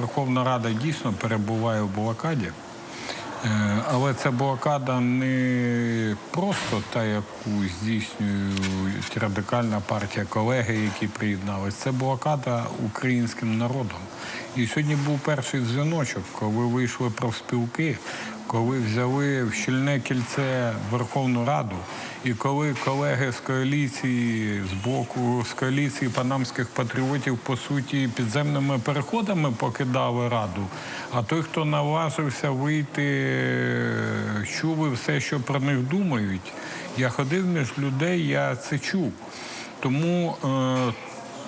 Верховна Рада дійсно перебуває в блокаді. Е, Але ця блокада не просто та, яку здійснюють радикальна партія колеги, які приєдналися. Це блокада українським народом. І сьогодні був перший дзвіночок, коли вийшли профспілки, коли взяли в щільне кільце Верховну Раду, і коли колеги з коаліції з боку з коаліції панамських патріотів по суті підземними переходами покидали раду. А той, хто наважився вийти, чули все, що про них думають. Я ходив між людей, я це чув. Тому е,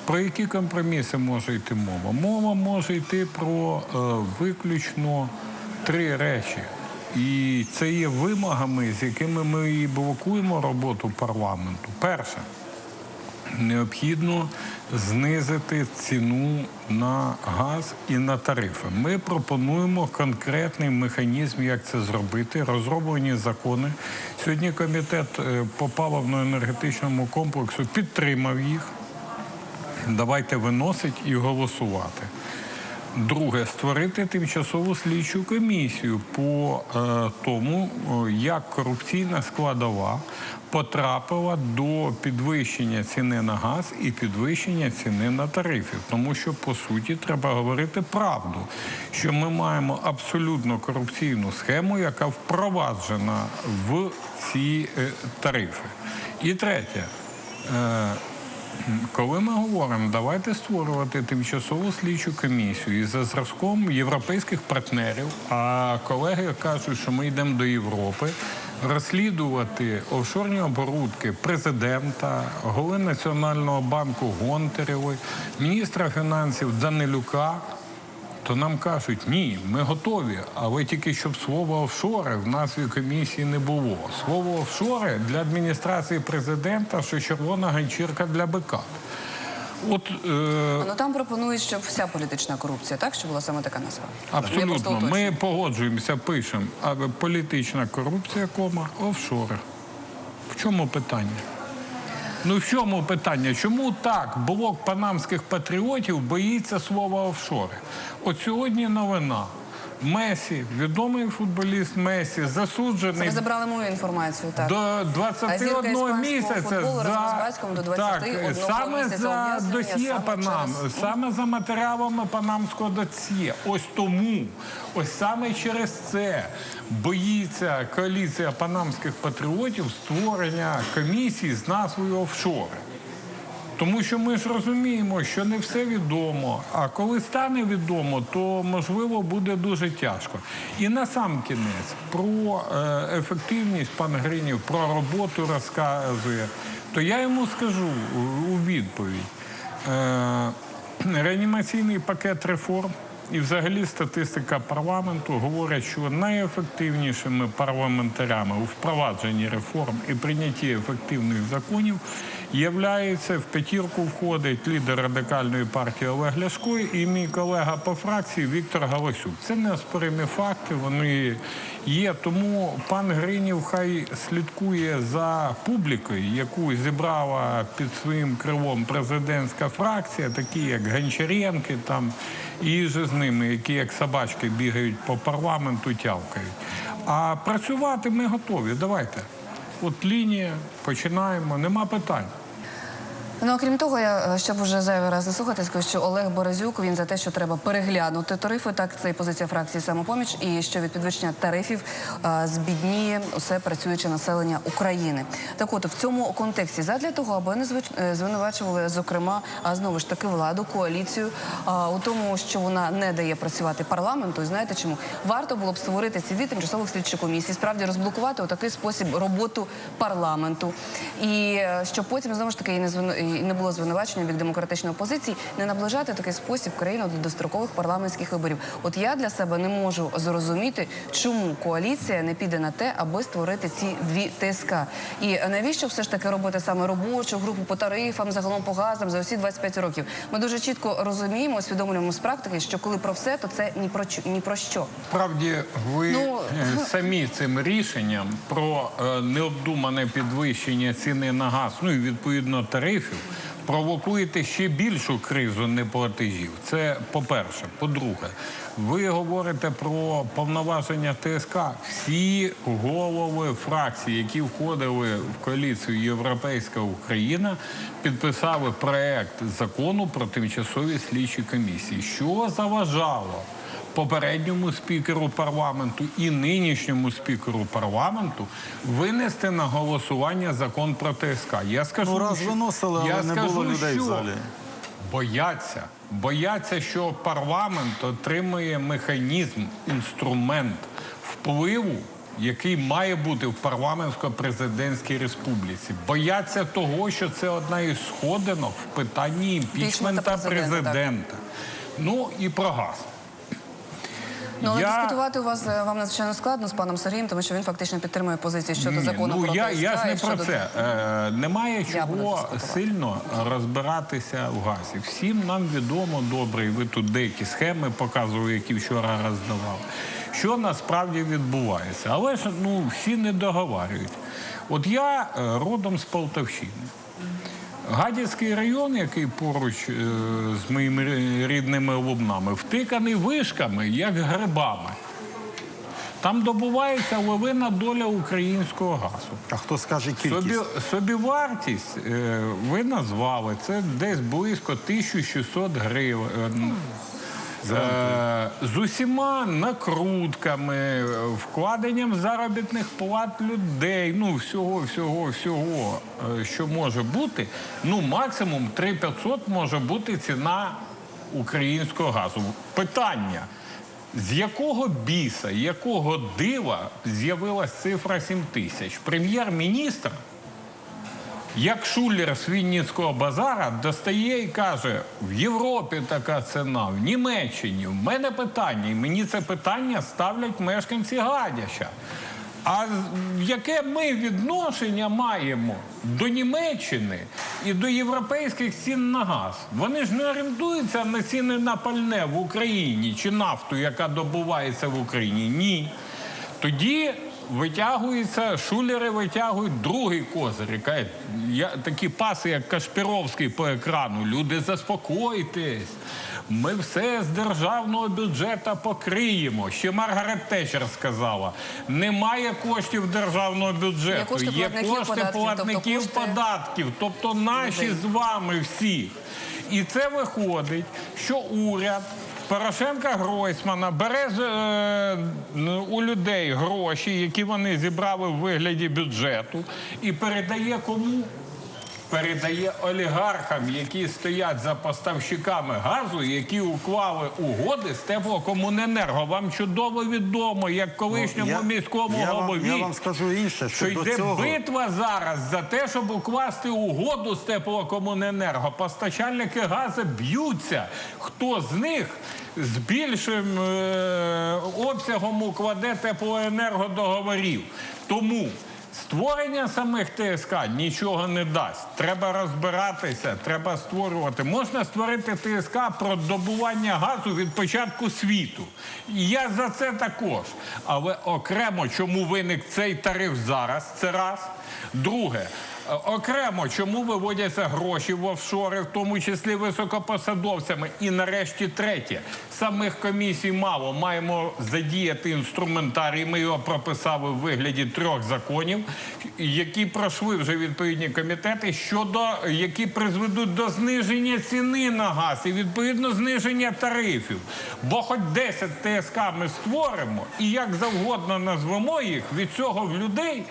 про які компроміси може йти мова? Мова може йти про е, виключно три речі. І це є вимогами, з якими ми і блокуємо роботу парламенту. Перше, необхідно знизити ціну на газ і на тарифи. Ми пропонуємо конкретний механізм, як це зробити. Розроблені закони. Сьогодні комітет е, по паливно-енергетичному комплексу підтримав їх. Давайте виносить і голосувати. Друге, створити тимчасову слідчу комісію по е, тому, як корупційна складова потрапила до підвищення ціни на газ і підвищення ціни на тарифи. Тому що по суті треба говорити правду, що ми маємо абсолютно корупційну схему, яка впроваджена в ці е, тарифи. І третє. Е, коли ми говоримо, давайте створювати тимчасову слідчу комісію і за зразком європейських партнерів, а колеги кажуть, що ми йдемо до Європи, розслідувати офшорні оборудки президента, голови Національного банку Гонтарєвої, міністра фінансів Данилюка. То нам кажуть, ні, ми готові, але тільки щоб слова офшори в назві комісії не було. Слово офшори для адміністрації президента, що червона ганчірка для бика. От е, Ну там пропонують, щоб вся політична корупція, так щоб була саме така назва. Абсолютно ми погоджуємося, пишемо, а політична корупція, кома, офшори. В чому питання? Ну в чому питання? Чому так блок панамських патріотів боїться слова офшори? От сьогодні новина. Месі, відомий футболіст Месі, Це засуджений ви забрали мою інформацію, так. до А зірка 21 місяця футболу за до так, 21 саме місяця за досьє Панам, через- саме за матеріалами панамського досьє. Ось тому, ось саме через це боїться коаліція панамських патріотів створення комісії з назвою офшори. Тому що ми ж розуміємо, що не все відомо. А коли стане відомо, то можливо буде дуже тяжко. І на сам кінець про е, ефективність пан Гринів, про роботу розказує. То я йому скажу у- у відповідь. Е, реанімаційний пакет реформ. І взагалі статистика парламенту говорить, що найефективнішими парламентарями у впровадженні реформ і прийнятті ефективних законів являється в п'ятірку входить лідер радикальної партії Олег Ляшко і мій колега по фракції Віктор Галасюк. Це неоспоримі факти. Вони є. Тому пан Гринів хай слідкує за публікою, яку зібрала під своїм крилом президентська фракція, такі як Гончаренки там і же з ними, які як собачки бігають по парламенту, тявкають. А працювати ми готові. Давайте. От лінія, починаємо, нема питань. Ну, окрім того, я е, щоб уже зайвий раз заслухати, скажу, що Олег Борозюк він за те, що треба переглянути тарифи. Так, це і позиція фракції самопоміч, і що від підвищення тарифів е, збідніє усе працююче населення України. Так, от в цьому контексті, задля того, аби не звич- е, звинувачували, зокрема, а знову ж таки владу, коаліцію у тому, що вона не дає працювати парламенту. І знаєте чому варто було б створити ці дві тимчасових слідчі комісії, справді розблокувати у такий спосіб роботу парламенту, і е, щоб потім знову ж таки не звину і не було звинувачення від демократичної опозиції, не наближати такий спосіб країну до дострокових парламентських виборів. От я для себе не можу зрозуміти, чому коаліція не піде на те, аби створити ці дві ТСК. І навіщо все ж таки робити саме робочу групу по тарифам, загалом по газам за усі 25 років? Ми дуже чітко розуміємо, усвідомлюємо з практики, що коли про все, то це ні про ні про що. Справді, ви Ну, е, самі цим рішенням про е, необдумане підвищення ціни на газ, ну і відповідно тарифів, провокуєте ще більшу кризу неплатежів. Це по-перше. По-друге, ви говорите про повноваження ТСК. Всі голови фракцій, які входили в коаліцію Європейська Україна, підписали проект закону про тимчасові слідчі комісії. Що заважало? Попередньому спікеру парламенту і нинішньому спікеру парламенту винести на голосування закон про ТСК. Я скажу, Ну, раз що- виносили, але не було людей в залі. Бояться, бояться, що парламент отримує механізм, інструмент впливу. Який має бути в парламентсько-президентській республіці, бояться того, що це одна із сходинок в питанні імпічмента президента, президента. Ну і про газ. Ну, але Я- дискутувати у вас е, вам надзвичайно складно з паном Сергієм, тому що він фактично підтримує позиції щодо Ні, закону ну, про я, я ж не про щодо- це. Е, немає Я чого сильно розбиратися в газі. Всім нам відомо добре, і ви тут деякі схеми показували, які вчора роздавав. Що насправді відбувається. Але ж ну, всі не договарюють. От я е, родом з Полтавщини. Гадяцький район, який поруч е, з моїми рідними лубнами, втиканий вишками, як грибами. Там добувається левина доля українського газу. А хто скаже кількість? Собі, собівартість е, ви назвали, це десь близько 1600 гривень. Е, з усіма накрутками, вкладенням заробітних плат людей, ну всього, всього, всього, е, що може бути, ну максимум 3500 може бути ціна українського газу. Питання. З якого біса, якого дива з'явилась цифра 7 тисяч? Прем'єр-міністр як шулер з Вінницького базара достає і каже: в Європі така ціна, в Німеччині. В мене питання, і мені це питання ставлять мешканці Гадяща. А яке ми відношення маємо до Німеччини і до європейських цін на газ? Вони ж не орієнтуються на ціни на пальне в Україні чи нафту, яка добувається в Україні. Ні. Тоді витягується, шулери витягують другий козир. Я, такі паси, як Кашпіровський по екрану. Люди, заспокойтесь. Ми все з державного бюджету покриємо. Ще Маргарет Тетчер сказала: немає коштів державного бюджету, Є кошти платників кошти податків, тобто кошти податків, тобто наші людей. з вами всі. І це виходить, що уряд Порошенка Гройсмана бере е, у людей гроші, які вони зібрали в вигляді бюджету, і передає кому? Передає олігархам, які стоять за поставщиками газу, які уклали угоди з теплокомуненерго. Вам чудово відомо, як колишньому Ну, Я- міському я голові. Вам, я вам скажу інше, що, Що йде цього... битва зараз за те, щоб укласти угоду з теплокомуненерго. Постачальники газу б'ються. Хто з них з більшим е, обсягом укладе теплоенерго договорів? Тому. Створення самих ТСК нічого не дасть. Треба розбиратися, треба створювати. Можна створити ТСК про добування газу від початку світу. І я за це також. Але окремо, чому виник цей тариф зараз? Це раз. Друге. Е, Окремо, чому виводяться гроші в офшори, в тому числі високопосадовцями. І нарешті третє. Самих комісій мало. Маємо задіяти інструментарій. Ми його прописали в вигляді трьох законів, які пройшли вже відповідні комітети, щодо які призведуть до зниження ціни на газ і відповідно зниження тарифів. Бо хоч 10 ТСК ми створимо, і як завгодно назвемо їх, від цього в людей.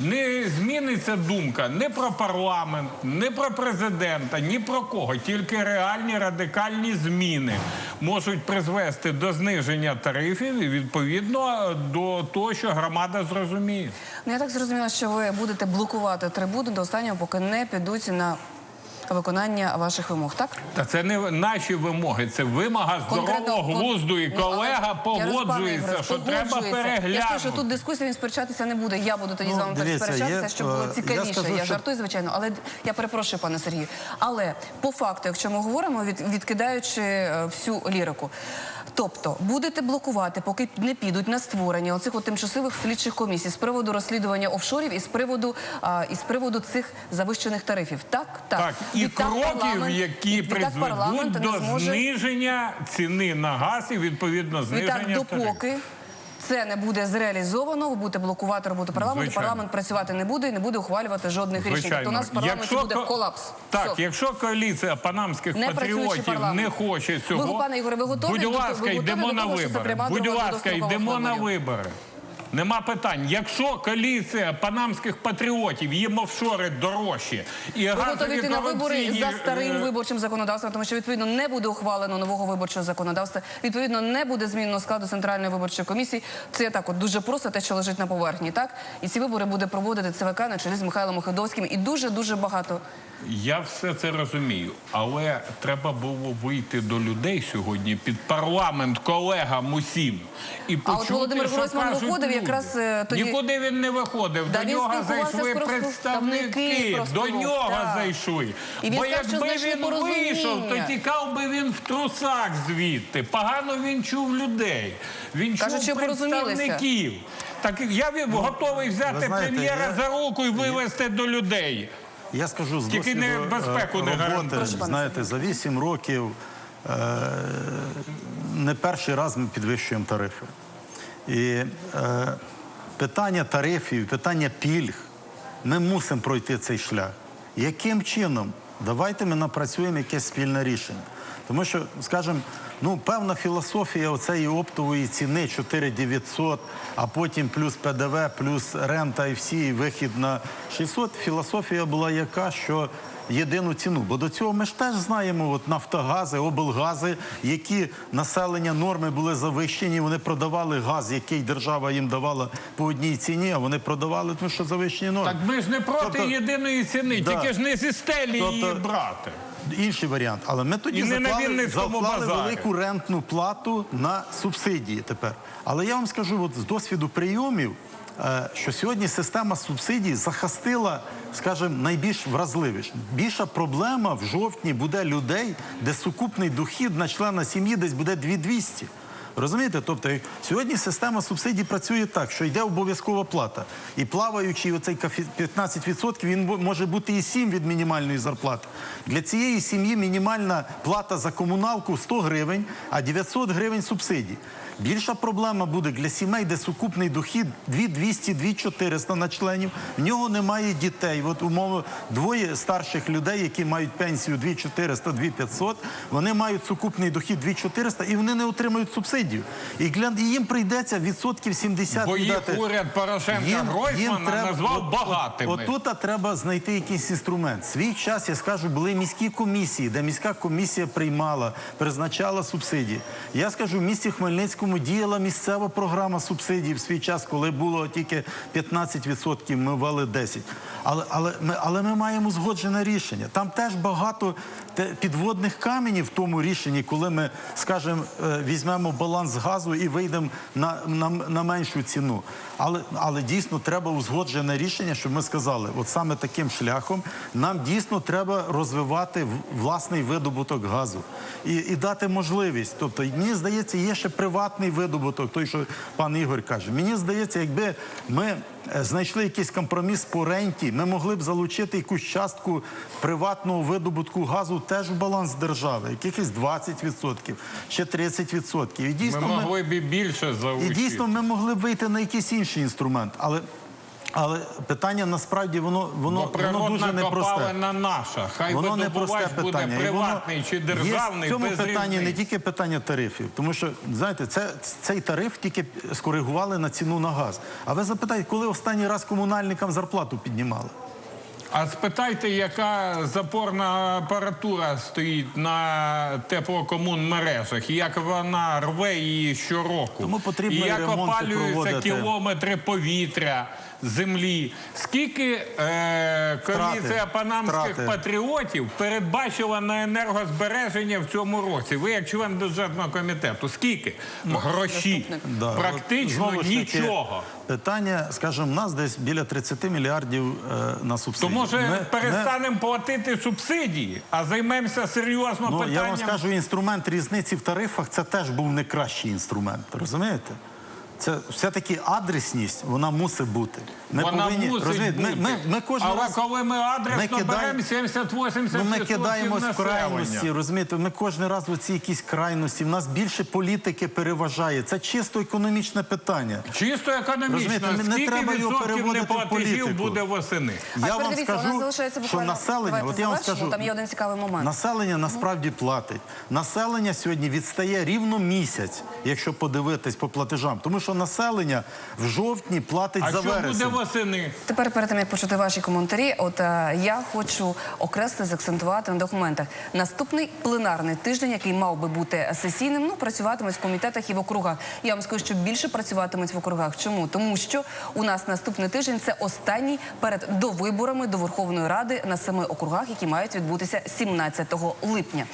Не зміниться думка не про парламент, не про президента, ні про кого. Тільки реальні радикальні зміни можуть призвести до зниження тарифів і відповідно до того, що громада зрозуміє. Ну, я так зрозуміла, що ви будете блокувати трибуну до останнього, поки не підуть на виконання ваших вимог, так? Та це не наші вимоги, це вимога здорового глузду. І Ну, але колега я погоджується, що треба погоджується. Я скажу, що переглянути. тут дискусія він сперечатися не буде. Я буду тоді Ну, з вами дивіться, сперечатися, є, щоб було е, я цікавіше. Я, скажу, що- жартую, звичайно, але я перепрошую, пане Сергію. Але по факту, якщо ми говоримо, від, відкидаючи е, всю лірику. Тобто будете блокувати, поки не підуть на створення оцих от тимчасових слідчих комісій з приводу розслідування офшорів і з приводу а, і з приводу цих завищених тарифів. Так, так. Так, і відтак кроків, які призведуть до зможе- зниження ціни на газ і відповідно зниження Відтак, допоки це не буде зреалізовано, ви будете блокувати роботу парламенту. Звичайно. Парламент працювати не буде і не буде ухвалювати жодних рішень. Тобто у нас в парламенті буде колапс. Так, Все. якщо коаліція панамських Не патріотів не хоче цього, Ви, пане Ігоре, ви готові будь ласка, йдемо на вибори. Будь ласка, йдемо на вибори. Нема питань. Якщо коаліція панамських патріотів їм офшори дорожчі і Ви готові йти на вибори за старим е, виборчим законодавством, тому що відповідно не буде ухвалено нового виборчого законодавства. Відповідно, не буде змінено складу центральної виборчої комісії. Це так, от дуже просто те, що лежить на поверхні. Так і ці вибори буде проводити ЦВК на чолі з Михайлом Охидовським. І дуже дуже багато Я все це розумію, але треба було вийти до людей сьогодні під парламент колегам усім і А от почути, Володимир що Гройсман кажуть виходив люди. якраз, е, тоді- Нікуди він не виходив. Да, до нього зайшли представники. представники До нього так. зайшли. І Бо сказав, якби він вийшов, то тікав би він в трусах звідти. Погано він чув людей. Він Кажуть, чув представників. Так я готовий взяти знаєте, прем'єра я- за руку і вивезти до людей. Я скажу з Тільки досвіду не безпеку е, не роботи, Прошу, знаєте, за 8 років е, не перший раз ми підвищуємо тарифи. І е, питання тарифів, питання пільг, ми мусимо пройти цей шлях. Яким чином? Давайте ми напрацюємо якесь спільне рішення. Тому що, скажімо, ну, певна філософія оцеї оптової ціни 4900, а потім плюс ПДВ, плюс рента і всі, і вихід на 600, філософія була яка, що єдину ціну. Бо до цього ми ж теж знаємо, от нафтогази, облгази, які населення норми були завищені, вони продавали газ, який держава їм давала по одній ціні, а вони продавали, тому що завищені норми. Так ми ж не проти Тобто- єдиної ціни, Да. тільки ж не зі стелі Тобто- її брати. Інший варіант, але ми тоді І не на заклали, Вінницькому заклали базарі. велику рентну плату на субсидії тепер. Але я вам скажу, от з досвіду прийомів, е, що сьогодні система субсидій захистила, скажімо, найбільш вразливіш. Більша проблема в жовтні буде людей, де сукупний дохід на члена сім'ї десь буде 2200. Розумієте? Тобто сьогодні система субсидій працює так, що йде обов'язкова плата. І плаваючий оцей кафі- 15% він може бути і 7 від мінімальної зарплати. Для цієї сім'ї мінімальна плата за комуналку 100 гривень, а 900 гривень субсидій. Більша проблема буде для сімей, де сукупний дохід 2200, 2400 на членів. В нього немає дітей. От умови двоє старших людей, які мають пенсію 2400, 2500, вони мають сукупний дохід 2400 і вони не отримують субсидію. І, для, їм прийдеться відсотків 70 Бо їх віддати. уряд Порошенка Гройсмана назвав багатими. От, отут треба знайти якийсь інструмент. Свій час, я скажу, були міські комісії, де міська комісія приймала, призначала субсидії. Я скажу, в місті Хмельницькому діяла місцева програма субсидій в свій час, коли було тільки 15%, ми ввели 10%. Але, але, ми, але ми маємо згоджене рішення. Там теж багато підводних каменів в тому рішенні, коли ми, скажімо, е, візьмемо баланс газу і вийдемо на, на, на меншу ціну. Але, але дійсно треба узгоджене рішення, щоб ми сказали, от саме таким шляхом нам дійсно треба розвивати власний видобуток газу і, і дати можливість. Тобто, мені здається, є ще приватний видобуток, той, що пан Ігор каже. Мені здається, якби ми е, знайшли якийсь компроміс по ренті, ми могли б залучити якусь частку приватного видобутку газу теж в баланс держави, якихось 20% ще 30%. І Ми могли б і більше і дійсно ми могли б вийти на якийсь інший інструмент. Але, але питання насправді воно, Бо воно, воно дуже непросте. на наша. Хай Воно не просте буде питання. Воно приватний чи державний, Є в цьому питанні не тільки питання тарифів, тому що знаєте, це, цей тариф тільки скоригували на ціну на газ. А ви запитайте, коли останній раз комунальникам зарплату піднімали? А спитайте, яка запорна апаратура стоїть на теплокомунмережах, і як вона рве її щороку, Тому потрібно і як опалюються кілометри повітря, землі. Скільки е, комісія панамських Втрати. патріотів передбачила на енергозбереження в цьому році? Ви як член бюджетного комітету, скільки гроші? Да, Практично знову ж таки, нічого. Питання, скажімо, нас десь біля 30 мільярдів е, на То може Ми- ми- перестанемо платити субсидії, а займемося серйозно Ну, питанням. я вам скажу, інструмент різниці в тарифах це теж був не кращий інструмент. Розумієте? Це все-таки адресність, вона мусить бути. Ми Вона повинні мусить розумієте, бути. ми, ми, ми кожен Але раз коли ми адресно ми кидаємо- беремо 70-80% Ну, ми кидаємось в населення. крайності, розумієте, ми кожен раз в оці якісь крайності. В нас більше політики переважає. Це чисто економічне питання. Чисто економічно. Розумієте, не Скільки треба його відсотків переводити в неплатежів політику? буде восени? А Я вам дивіться, у нас скажу, залишається що буквально населення, давайте от я вам завершимо, скажу, там є один цікавий момент. Населення насправді платить. Населення сьогодні відстає рівно місяць, якщо подивитись по платежам. Тому що населення в жовтні платить А за що буде восени? Тепер перед тим як почути ваші коментарі, от е, я хочу окреслити, заакцентувати на документах. Наступний пленарний тиждень, який мав би бути сесійним, ну працюватимуть в комітетах і в округах. Я вам скажу, що більше працюватимуть в округах. Чому? Тому що у нас наступний тиждень це останній перед довиборами до Верховної Ради на семи округах, які мають відбутися 17 липня.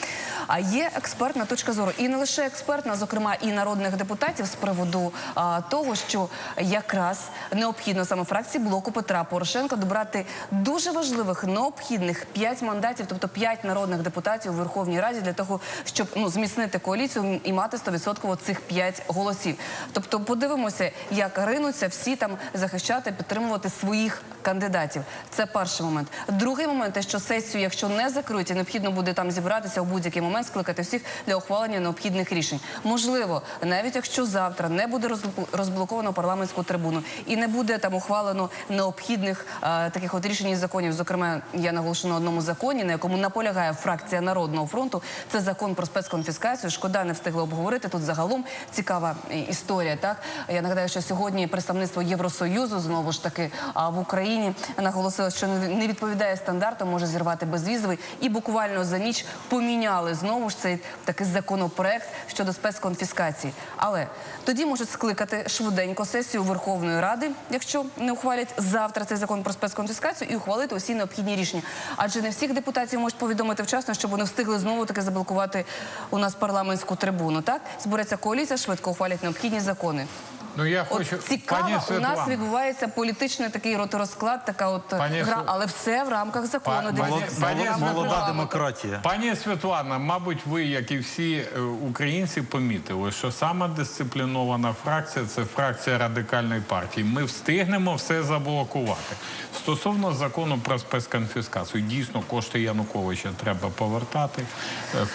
А є експертна точка зору, і не лише експертна, зокрема і народних депутатів з приводу а, того, що якраз необхідно саме фракції блоку Петра Порошенка добрати дуже важливих необхідних 5 мандатів, тобто 5 народних депутатів у Верховній Раді для того, щоб ну зміцнити коаліцію і мати 100% цих 5 голосів. Тобто, подивимося, як ринуться всі там захищати, підтримувати своїх кандидатів. Це перший момент. Другий момент те, що сесію, якщо не закриють, і необхідно буде там зібратися у будь-який момент, скликати всіх для ухвалення необхідних рішень. Можливо, навіть якщо завтра не буде розбл- розблоковано парламентську трибуну і не буде там ухвалено необхідних е, таких от рішень і законів. Зокрема, я наголошу на одному законі, на якому наполягає фракція Народного фронту. Це закон про спецконфіскацію. Шкода, не встигли обговорити. Тут загалом цікава е, історія. Так я нагадаю, що сьогодні представництво Євросоюзу знову ж таки а, в Україні наголосило, що не відповідає стандартам, може зірвати безвізовий, і буквально за ніч поміняли знову ж цей такий законопроект щодо спецконфіскації. Але тоді можуть скликати швиденько сесію Верховної Ради, якщо не ухвалять завтра цей закон про спецконфіскацію, і ухвалити усі необхідні рішення. Адже не всіх депутатів можуть повідомити вчасно, щоб вони встигли знову таки заблокувати у нас парламентську трибуну. Так збереться коаліція, швидко ухвалять необхідні закони. Ну я От хочу цікаво, пані у нас відбувається політичний такий роторозклад, така от е, Пані гра, але все в рамках закону. Па- Дивіться, Молод- пані Молода демократія. Пані Світлана, мабуть, ви, як і всі е, українці, помітили, що сама дисциплінована фракція це фракція радикальної партії. Ми встигнемо все заблокувати. Стосовно закону про спецконфіскацію, дійсно кошти Януковича треба повертати.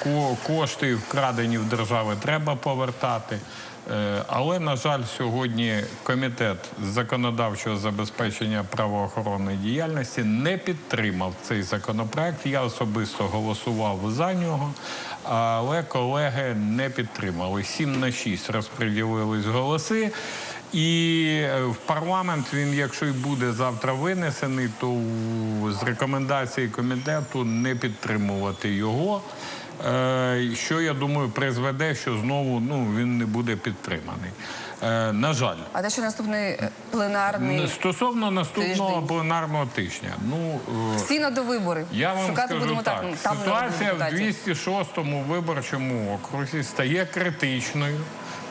е, Кошти вкрадені в держави треба повертати. Е, Але, на жаль, сьогодні комітет законодавчого забезпечення правоохоронної діяльності не підтримав цей законопроект. Я особисто голосував за нього, але колеги не підтримали. 7 на 6 розподілились голоси. І е, в парламент він, якщо й буде завтра винесений, то з рекомендації комітету не підтримувати його. Е, Що я думаю, призведе, що знову ну він не буде підтриманий. Е, На жаль, А те, що наступний е, пленарний стосовно наступного тиждень. пленарного тижня, ну всі на довибори. я вам Шукати скажу будемо так, так. Ситуація в народних депутатів. 206-му виборчому окрузі стає критичною.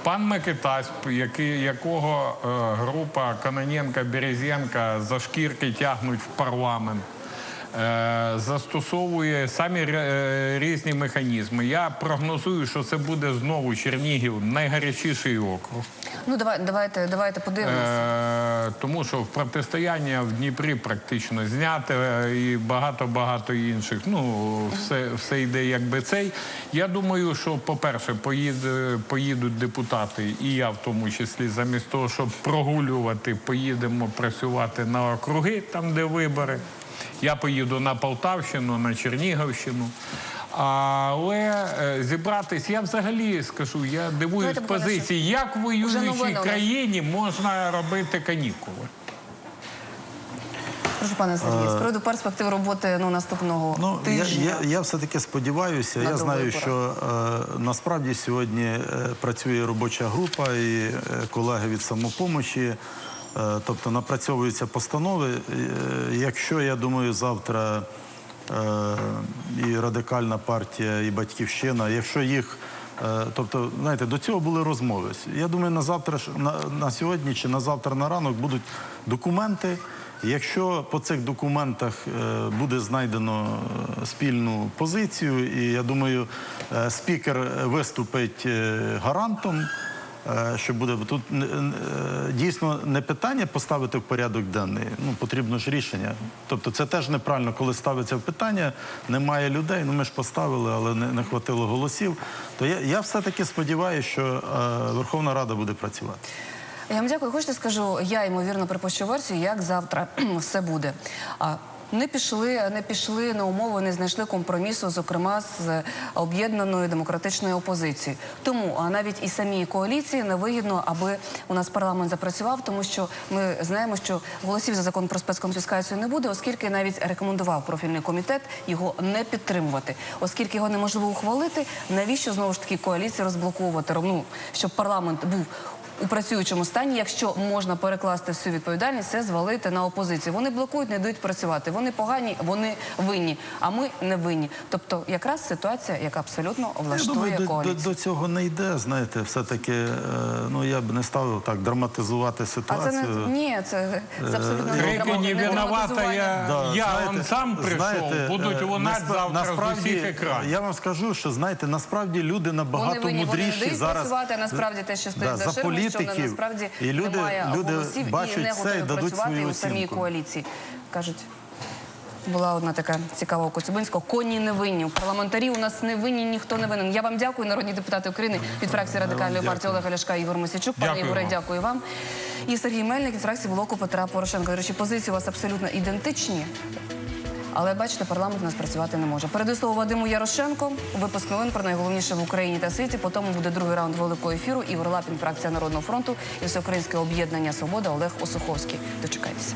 Пан Микитась, який, якого е, група Каноненка Березенка за шкірки тягнуть в парламент, застосовує самі е, різні механізми. Я прогнозую, що це буде знову Чернігів найгарячіший округ. Ну давай, давайте, давайте подивимося. Е, тому що в протистояння в Дніпрі практично зняте е, і багато-багато інших. Ну, все, все йде якби цей. Я думаю, що, по-перше, поїде, поїдуть депутати, і я в тому числі, замість того, щоб прогулювати, поїдемо працювати на округи, там, де вибори. Я поїду на Полтавщину, на Чернігівщину. Але е, зібратись, я взагалі скажу, я дивуюсь позиції, як в воюючій країні можна робити канікули. Прошу пане Сергію, з приводу перспектив роботи ну наступного Ну, я, тижня. я, я все-таки сподіваюся. Я знаю, що е, насправді сьогодні е, працює робоча група і е, колеги від самопомочі. Е, тобто напрацьовуються постанови. Е, якщо я думаю, завтра е, і радикальна партія, і батьківщина, якщо їх. Тобто, знаєте, до цього були розмови. Я думаю, на завтра на, на сьогодні чи на завтра на ранок будуть документи. Якщо по цих документах буде знайдено спільну позицію, і я думаю, спікер виступить гарантом що буде. Тут е, е, дійсно не питання поставити в порядок денний, ну потрібно ж рішення. Тобто це теж неправильно, коли ставиться в питання, немає людей. Ну ми ж поставили, але не, не хватило голосів. То я, я все-таки сподіваюся, що е, Верховна Рада буде працювати. Я вам дякую. Хочете скажу, я ймовірно припущу версію, як завтра все буде. Не пішли, не пішли на умови, не знайшли компромісу, зокрема з об'єднаною демократичною опозицією. Тому а навіть і самій коаліції невигідно, аби у нас парламент запрацював, тому що ми знаємо, що голосів за закон про спецконфіскацію не буде, оскільки навіть рекомендував профільний комітет його не підтримувати, оскільки його неможливо ухвалити. Навіщо знову ж таки коаліції розблоковувати? Ну щоб парламент був у працюючому стані, якщо можна перекласти всю відповідальність, це звалити на опозицію. Вони блокують, не дають працювати. Вони погані, вони винні, а ми не винні. Тобто, якраз ситуація, яка абсолютно Я влаштує думаю, до, до, коаліцію. до цього не йде. Знаєте, все-таки е, ну я б не ставив так драматизувати А це ситуацію. не ні, це, це абсолютно не Крики не не виновата, драматизування. я, Да, я знаєте, он сам прийшов, знаєте, будуть е, лунати наспра- завтра з усіх екранів. Я вам скажу, що знаєте, насправді люди набагато Вони винні, вони не дають зараз. працювати, насправді те, що стоїть Да, за за ширмою, що політиків. насправді І люди- немає люди голосів і не це і готові дадуть працювати свою у самій оцінку. коаліції. Кажуть, була одна така цікава у Коцюбинського. Коні не винні. У парламентарі у нас не винні, ніхто не винен. Я вам дякую, народні депутати України від фракції радикальної партії Олега Ляшка Ігор Мосічук. Пане Дякую Ігоре, дякую вам. І Сергій Мельник від фракції блоку Петра Порошенка. До речі, позиції у вас абсолютно ідентичні. Але бачите, парламент у нас працювати не може. Передаю слово Вадиму Ярошенко. Випуск новин про найголовніше в Україні та світі. Потім буде другий раунд великого ефіру. Ігор Лапін, фракція Народного фронту і Всеукраїнське об'єднання Свобода Олег Осуховський. Дочекайтеся.